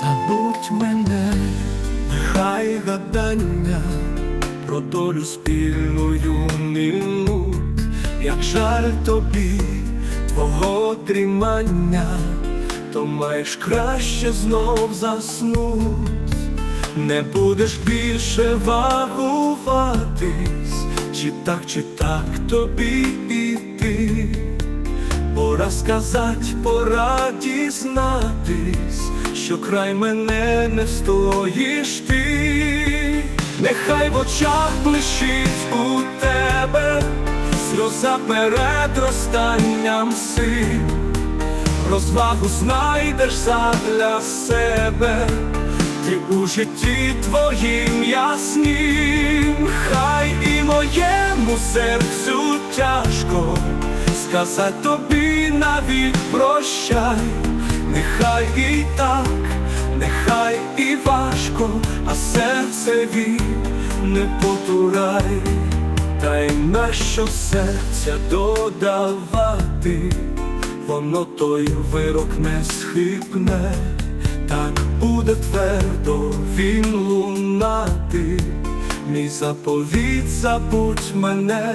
забудь мене, нехай гадання про долю спільною минуть, як жаль тобі твого дрімання, то маєш краще знов заснуть, не будеш більше вагуватись, чи так, чи так тобі іти. Пора сказать, пора дізнатись, що край мене не стоїш ти, нехай в очах блищить у тебе, сльоза перед розстанням сил, розвагу знайдеш задля себе, ти у житті твоїм яснім, хай і моєму серцю тяжко сказать тобі навіть прощай, нехай і так, нехай і важко, а серцеві не потурай, та й нащо серця додавати, воно той вирок не схибне, так буде твердо він лунати, мій заповіт забудь мене.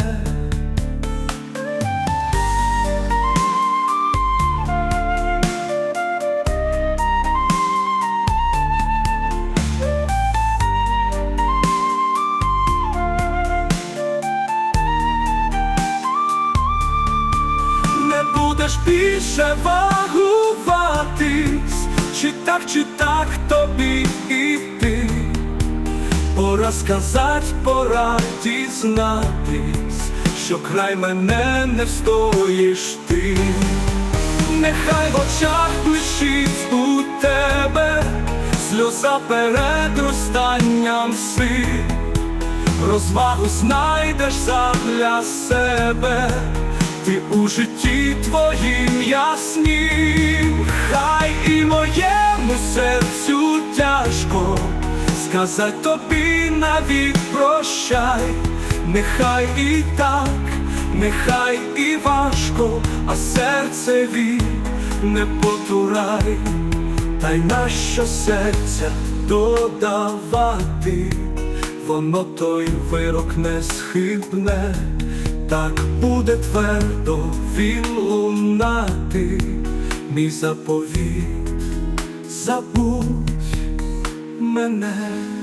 Будеш більше вагуватись, чи так, чи так тобі іти. Пора сказать, пора дізнатись, що край мене не встоїш ти. Нехай в очах блищить у тебе, сльоза перед розстанням сил, розвагу знайдеш задля себе, ти у житті твоїм яснім, хай і моєму серцю тяжко сказать тобі навіть прощай, нехай і так, нехай і важко, а серцеві не потурай, та й нащо серця додавати, воно той вирок не схибне, так буде твердо він лунати, мій заповіт забудь мене.